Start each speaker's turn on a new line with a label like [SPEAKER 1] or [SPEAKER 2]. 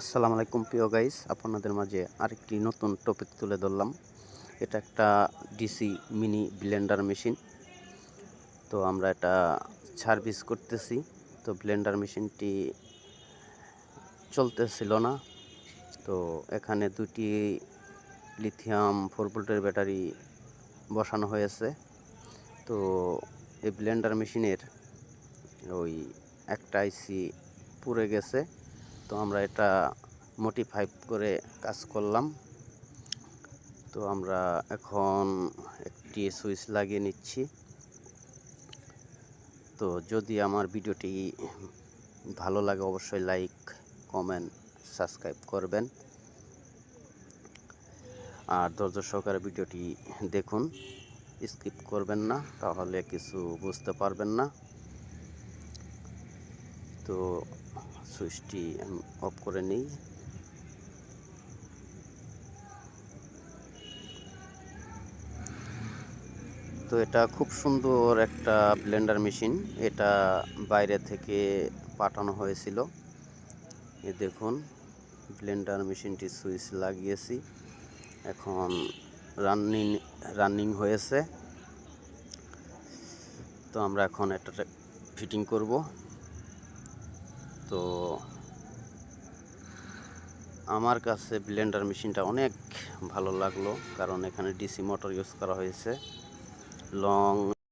[SPEAKER 1] আসসালামু আলাইকুম প্রিয় গাইস আপনাদের মাঝে আরেকটি নতুন টপিক তুলে ধরলাম। এটা একটা ডিসি মিনি ব্লেন্ডার মেশিন তো আমরা এটা সার্ভিস করতেছি, তো ব্লেন্ডার মেশিনটি চলতেছিল না। তো এখানে দুটি লিথিয়াম ফোর ভোল্টের ব্যাটারি বসানো হয়েছে। তো এই ব্লেন্ডার মেশিনের ওই একটা আইসি পুড়ে গেছে। তো আমরা এটা মোটিফাই করে কাজ করলাম। তো আমরা এখন একটি সুইচ লাগিয়ে নিচ্ছি। তো যদি আমার ভিডিওটি ভালো লাগে অবশ্যই লাইক কমেন্ট সাবস্ক্রাইব করবেন। আর ধৈর্য সহকারে ভিডিওটি দেখুন। স্কিপ করবেন না, তাহলে কিছু বুঝতে পারবেন না। তো সুইচটি অফ করে নিই। তো এটা খুব সুন্দর একটা ব্লেন্ডার মেশিন। এটা বাইরে থেকে পাঠানো হয়েছিল। এ দেখুন, ব্লেন্ডার মেশিনটি সুইচ লাগিয়েছি। এখন রানিং রানিং হয়েছে। তো আমরা এখন এটা ফিটিং করব। তো আমার কাছে ব্লেন্ডার মেশিনটা অনেক ভালো লাগল, কারণ এখানে ডিসি মোটর ইউজ করা হয়েছে। লং